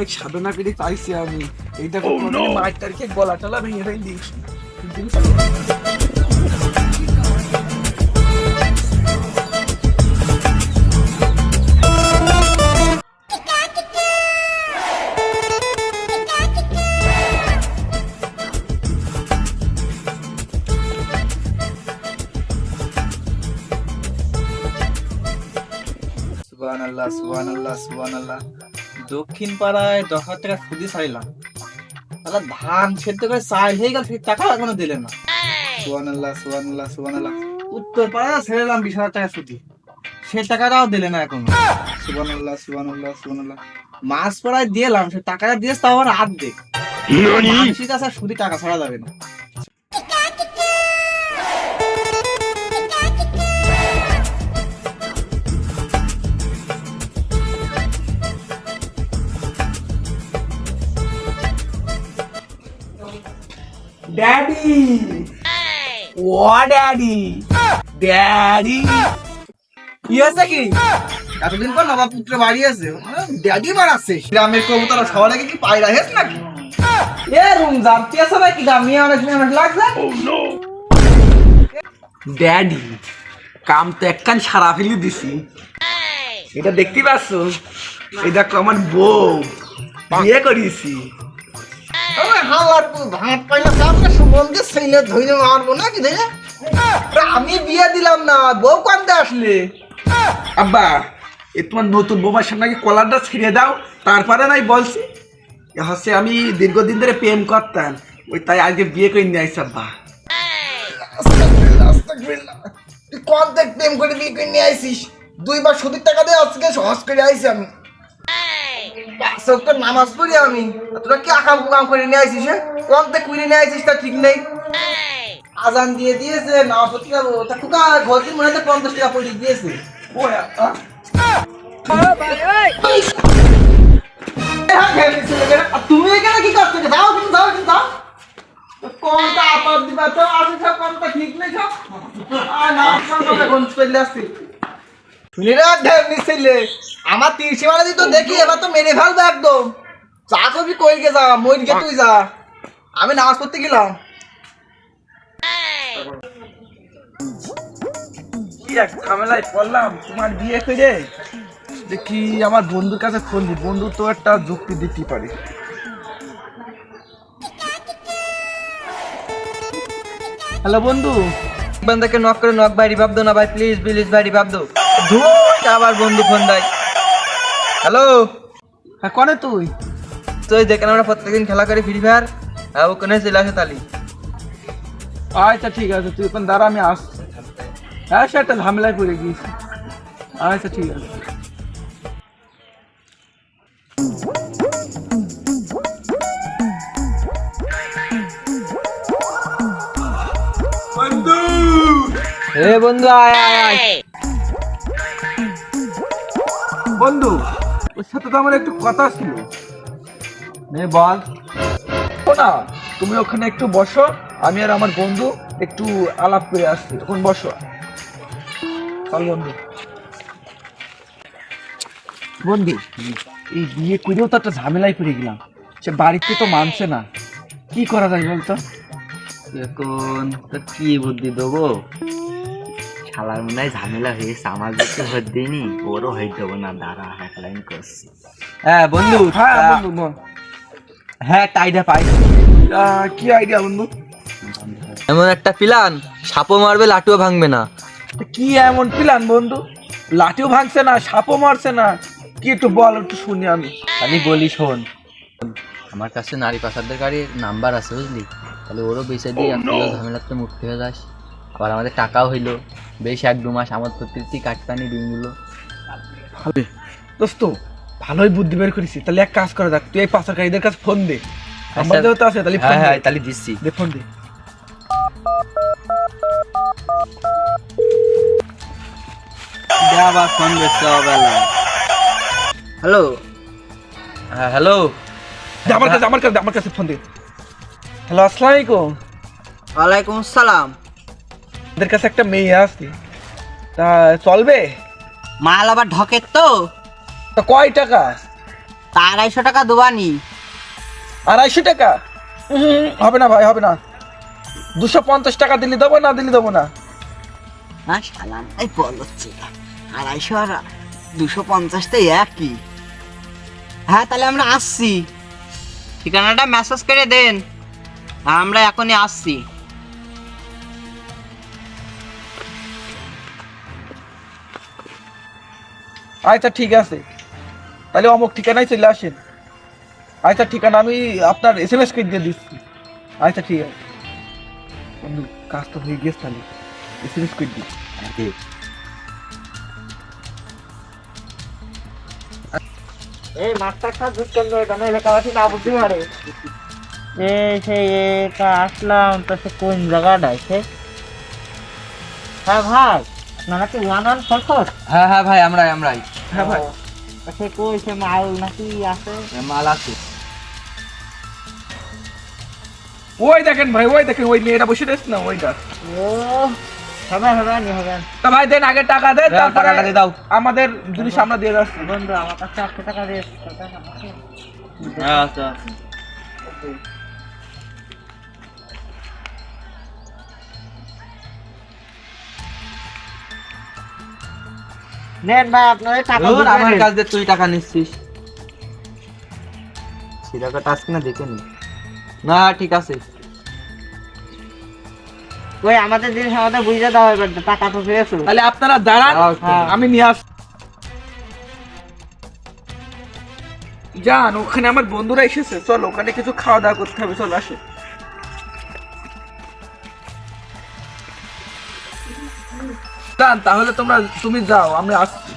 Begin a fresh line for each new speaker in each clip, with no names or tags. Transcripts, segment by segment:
অনেক সাধনা করে পাইছি আমি। এই দেখো কোনোদিন মায়ের তারিখে গলা টলা ভেঙে ফেলে দিয়েছি
সুবহান আল্লাহ দক্ষিণ পাড়ায় দশ হাজার টাকা সুদি চাইলাম তাহলে ধান সেদ্ধ করে চাইল হয়ে গেল সেই টাকা এখনও দিলেন না। আল্লাহ সুবহান আল্লাহ উত্তর পাড়ায় ছেড়েলাম বিশ হাজার টাকা সুদি। সে টাকাটাও দিলে না এখন। আল্লাহ সুবহান আল্লাহ মাছ পড়ায় দিলাম সে টাকাটা দিয়েছে তাও কাছে আর সুদি টাকা ছাড়া যাবে না।
ড্যাডি ও ড্যাডি ড্যাডি
কি আছে কি এতদিন পর নবাব পুত্র বাড়ি আছে। ড্যাডি বাড়াচ্ছে গ্রামের কবুতর শহরে কি পায়রা হেস নাকি? এ রুম জানতে আছে নাকি? দামি অনেক অনেক লাগছে।
ড্যাডি কাম তো একখান সারা ফেলে দিছি। এটা দেখতে পাচ্ছ? এটা আমার বউ। বিয়ে করিয়েছি।
হাওয়ার ভাত পাইলে সামনে সুমনকে সেইলে ধরে মারবো নাকি দেখে আমি বিয়ে দিলাম না বউ কান্দে আসলে।
আব্বা এ তোমার নতুন বোমার সামনে আগে কলারটা ছিঁড়ে দাও তারপরে নাই বলছি। হচ্ছে আমি দীর্ঘদিন ধরে প্রেম করতাম ওই তাই আজকে বিয়ে করে নিয়ে আসছি আব্বা।
দেখ প্রেম করে বিয়ে করে নিয়ে আইসিস দুইবার সুদির টাকা দিয়ে আজকে সহজ করে আইসি আমি। পাঁচ নামাজ পড়ি আমি। তোরা কি আকাম কুকাম করে নিয়ে আইসিস হ্যাঁ? কোন কুড়ি নিয়ে আইসিস তা ঠিক নেই। আজান দিয়ে দিয়েছে, নামাজ পড়তে যাব। তা কুকা, ঘর দিন মনে হয় পঞ্চাশ টাকা পড়ে দিয়েছে?
ও
তুমি এখানে কি করছ? যাও তুমি যাও তুমি যাও কোনটা আপাত দিবা? তো আমি সব কোনটা ঠিক নেই সব আর না কোনটা কোন চলে আসছি শুনি রে ঢের আমার মারা দিত দেখি এবার তো মেরে ফেলবে একদম। চা কবি কই গে যা মই গে তুই যা। আমি নামাজ পড়তে গেলাম।
কি এক ঝামেলায় পড়লাম তোমার বিয়ে করে? দেখি আমার বন্ধুর কাছে ফোন দি বন্ধু তো একটা যুক্তি দিতে পারে। হ্যালো বন্ধু।
বন্ধুকে নক করে নক ভাই রিভাব দো না ভাই প্লিজ প্লিজ ভাই রিভাব দো। ধুর আবার বন্ধু ফোন দেয়। হ্যালো?
হ্যাঁ কনে তুই?
তো এই দেখেন আমরা প্রত্যেকদিন খেলা করি ফ্রি ফায়ার হ্যাঁ ওখানে চলে আসে তালি।
আচ্ছা ঠিক আছে তুই এখন দাঁড়া আমি আসছি। হ্যাঁ সে একটা ঝামেলায় পড়ে গিয়েছি। আচ্ছা ঠিক আছে। বন্ধু!
এ বন্ধু আয় আয় আয়।
বন্ধু ওর সাথে তো আমার একটু কথা ছিল।
নে বল।
না তুমি ওখানে একটু বসো আমি আর আমার বন্ধু একটু আলাপ করে আসছি। তখন বসো। চল বন্ধু। বন্ধু এই বিয়ে করেও তো একটা ঝামেলায় পড়ে গেলাম। সে বাড়িতে তো মানছে না। কি করা যায় বলতো?
এখন তো কি বুদ্ধি দেবো? শালার মনে হয় ঝামেলা হয়েছে আমার যাতে হয়ে দিইনি ওরও হয়ে দেবো না দাঁড়া এক লাইন করছি।
হ্যাঁ বন্ধু
হ্যাঁ বন্ধু বল।
হ্যাঁ একটা আইডিয়া পাই।
কি আইডিয়া বন্ধু?
এমন একটা প্ল্যান সাপও মারবে লাটুও ভাঙবে না।
কি এমন প্ল্যান বন্ধু? লাঠিও ভাঙছে না সাপও মারছে না। কি একটু বল একটু শুনি আমি।
খালি বলি শোন। আমার কাছে নারী পাচারদের গাড়ির নাম্বার আছে বুঝলি? তাহলে ওরও বেঁচে দিয়ে তুইও ঝামেলাতে মুক্তি হয়ে যাস। আবার আমাদের টাকাও হইল। বেশ এক দু মাস আমার প্রকৃতি কাটতানি দিনগুলো
ভালো দোস্ত ভালোই বুদ্ধি বের করেছি। তাহলে এক কাজ করা যাক তুই এই পাচারকারীদের কাছে ফোন দে। আমাদেরও তো আছে তাহলে
হ্যাঁ হ্যাঁ তাহলে দিচ্ছি।
দে ফোন দে।
আবার ফোন দিচ্ছে অবেলা হ্যালো? হ্যাঁ হ্যালো।
আমার কাছে আমার কাছে আমার কাছে ফোন দে। হ্যালো আসসালামু আলাইকুম
ওয়ালাইকুম আসসালাম।
ওদের কাছে একটা মেয়ে আসছে তা চলবে?
মাল আবার ঢকের তো।
তা কয় টাকা?
তা আড়াইশো টাকা দেবানি
আড়াইশো টাকা? উহুম, হবে না ভাই হবে না। দুশো পঞ্চাশ টাকা দিলে দেবো না দিলে দেবো না?
হ্যাঁ সালাম এই বলছে আড়াইশো আর দুশো পঞ্চাশটা একই। হ্যাঁ তাহলে আমরা আসছি। ঠিকানাটা মেসেজ করে দেন। আমরা এখনই আসছি।
আচ্ছা ঠিক আছে। তাহলে অমুক ঠিকানায় চলে আসেন। আচ্ছা ঠিকানা আমি আপনার এস এম এস করে দিয়ে দিচ্ছি। আচ্ছা ঠিক আছে। বন্ধু কাজ তো হয়ে গেছে তাহলে। এস এম এস করে দিই
এই দুধ এলাকাবাসী না বুঝতে পারে? এই সেই এটা আসলাম তো সে কোন জায়গাটায় সে? হ্যাঁ ভাই আপনারা কি ওয়ান ওয়ান ফোর
হ্যাঁ হ্যাঁ ভাই আমরাই আমরাই।
হ্যাঁ ভাই।
সে কই সে মাল নাকি আছে?
মাল আছে।
ওই দেখেন ভাই ওই দেখেন ওই মেয়েটা বসে রয়েছে না ওইটা।
ও হবে হবে নি হবে।
তা ভাই দেন আগে টাকা দেন
দাও,
তারপরে
টাকাটা দিয়ে দাও।
আমাদের জিনিস আমরা দিয়ে যাচ্ছি।
বন্ধু আমার কাছে একশো টাকা দিয়ে
আচ্ছা
নেন ভাই টাকা
ধুর, আমার কাছ দিয়ে তুই টাকা নিচ্ছিস। সিরাকাটা আজকে না দেখে নি। না ঠিক আছে।
ওই আমাদের জিনিস আমাদের বুঝে দেওয়া হবে টাকা তো পেয়েছ
তাহলে আপনারা দাঁড়ান
একটু।
হ্যাঁ, আমি নিয়ে আস যান ওখানে আমার বন্ধুরা এসেছে। চল ওখানে কিছু খাওয়া দাওয়া করতে হবে চল আসো। যান তাহলে তোমরা, তুমি যাও আমি আসছি।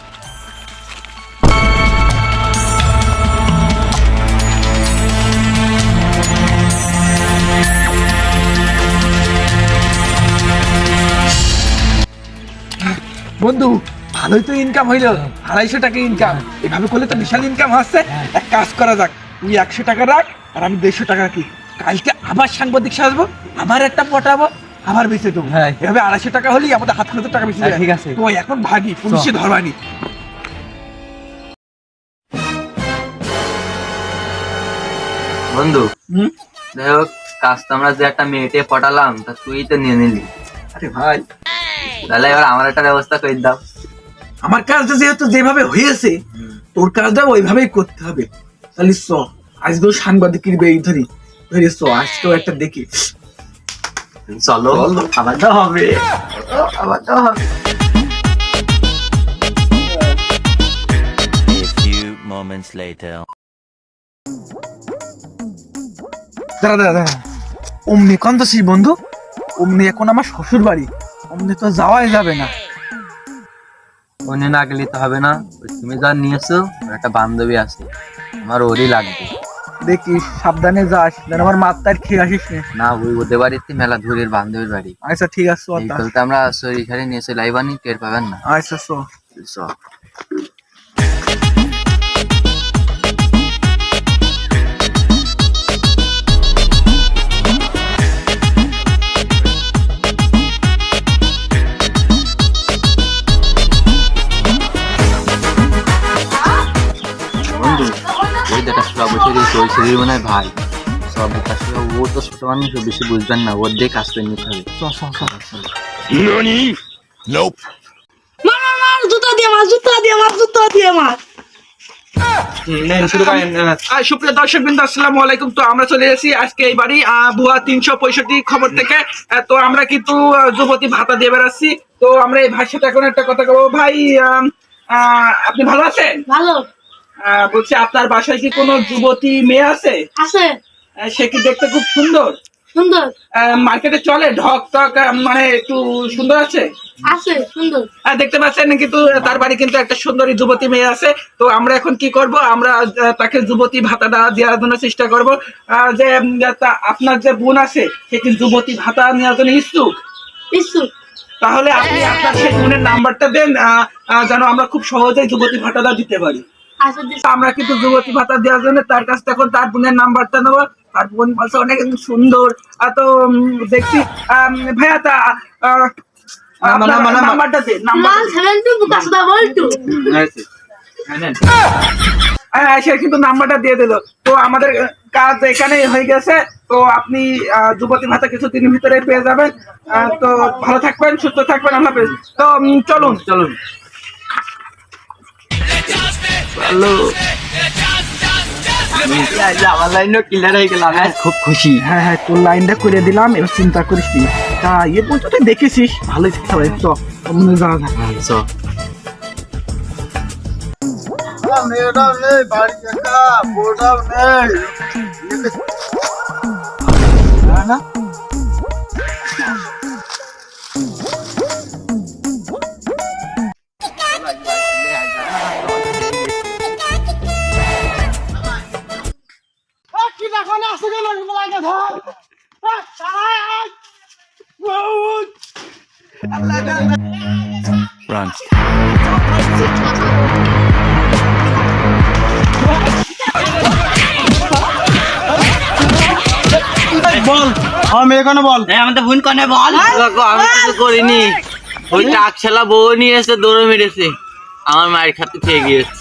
বন্ধু, ভালোই তো ইনকাম হইল, আড়াইশো টাকা ইনকাম এভাবে করলে তো বিশাল ইনকাম হচ্ছে এক কাজ করা যাক, তুই একশো টাকা রাখ, আর আমি দেড়শো টাকা রাখি। কালকে আবার সাংবাদিক সাজবো, আবার একটা পটাবো। আবার বেঁচে দেবো।
হ্যাঁ।
এভাবে আড়াইশো টাকা হলেই আমাদের হাত খরচের টাকা বেশি
হ্যাঁ, ঠিক আছে।
তো এখন ভাগি পুলিশে ধরবানি।
বন্ধু
হুম?
যাই হোক কাজ তো আমরা যে একটা মেয়েটে পটালাম তা তুই তো নিয়ে নিলি।
আরে ভাই।
তাহলে এবার আমার একটা ব্যবস্থা করে দাও।
আমার কাজটা যেহেতু যেভাবে হয়েছে তোর কাজটা ওইভাবেই করতে হবে। তাহলে চ আজকেও সাংবাদিকের বেই ধরি। ধরে চ আজকেও একটা দেখি।
চলো আবার তো হবে। আবার তো হবে
moments later.
দাঁড়া দাঁড়া দাঁড়া। অমনি কন্তসি বন্ধু? অমনি এখন আমার শ্বশুর বাড়ি অমনি তো যাওয়াই যাবে না।
মনে না গেলে তো হবে না। তুমি যা নিয়েছো একটা বান্ধবী আছে। আমার ওরই লাগবে।
দেখিস সাবধানে যাস যেন আমার মাত্তার খেয়ে আসিস না।
না ওই ওদের বাড়িতে মেলা ধরের বান্ধবীর বাড়ি।
আচ্ছা ঠিক আছে
এই
চল
আমরা শরীর নিয়ে এসে লাইবানি টের পাবেন না।
আচ্ছা চ
চল। ওই দেখা ওই মনে হয় ভাই। সব ও তো ছোট মানুষ বেশি বুঝবেন না ওর দিয়ে কাজ করে নিতে হবে।
চ চ চ
Nope.
মার মার মার জুতা দিয়ে মার জুতা দিয়ে মার জুতা দিয়ে মার।
সুপ্রিয় দর্শক বিন্দু আসসালামু আলাইকুম। তো আমরা চলে এসেছি আজকে এই বাড়ি ভুয়া তিনশো পঁয়ষট্টি খবর থেকে। তো আমরা কিন্তু যুবতী ভাতা দিয়ে বেড়াচ্ছি। তো আমরা এই সাথে এখন একটা কথা বলব। ভাই আপনি ভালো আছেন?
ভালো।
বলছি আপনার বাসায় কি কোনো যুবতী মেয়ে আছে?
আছে।
সে কি দেখতে খুব সুন্দর?
সুন্দর।
মার্কেটে চলে ঢক টক মানে একটু সুন্দর আছে?
আছে সুন্দর।
দেখতে পাচ্ছেন কিন্তু তার বাড়ি কিন্তু একটা সুন্দরী যুবতী মেয়ে আছে। তো আমরা এখন কি করব? আমরা তাকে যুবতী ভাতাটা দেওয়ার জন্য চেষ্টা করব। যে আপনার যে বোন আছে সে কি যুবতী ভাতা নেওয়ার জন্য ইচ্ছুক?
ইচ্ছুক।
তাহলে আপনি আপনার সেই বোনের নাম্বারটা দেন যেন আমরা খুব সহজেই যুবতী ভাতাটা দিতে পারি। আমরা কিন্তু যুবতী ভাতা দেওয়ার জন্য তার কাছ থেকে এখন তার বোনের নাম্বারটা নেব। তার বোন বলছে অনেক সুন্দর। তো দেখছি ভাইয়া তা। নাম্বারটা দে
বল টু
হ্যাঁ সে কিন্তু নাম্বারটা দিয়ে দিল। তো আমাদের কাজ এখানেই হয়ে গেছে। তো আপনি আহ, যুবতী ভাতা কিছু দিনের ভিতরে পেয়ে যাবেন। আহ, তো ভালো থাকবেন সুস্থ থাকবেন আল্লাহ তো চলুন। চলুন। চলুন
আমার লাইনও ক্লিয়ার খুব খুশি
হ্যাঁ হ্যাঁ তোর লাইনটা করে দিলাম এবার চিন্তা করিস নি তা ইয়ে পর্যন্ত দেখেছিস ভালোই থাকতে হবে চ মনে যাওয়া
কি
Run.
আমি এখানে বল?
আমাদের ফোন কনে বল?
আমি কিছু করিনি। ওই টাক ছেলা বউ নিয়ে এসে দৌড়ে মেরেছে। আমার মায়ের খাতে খেয়ে গিয়েছে।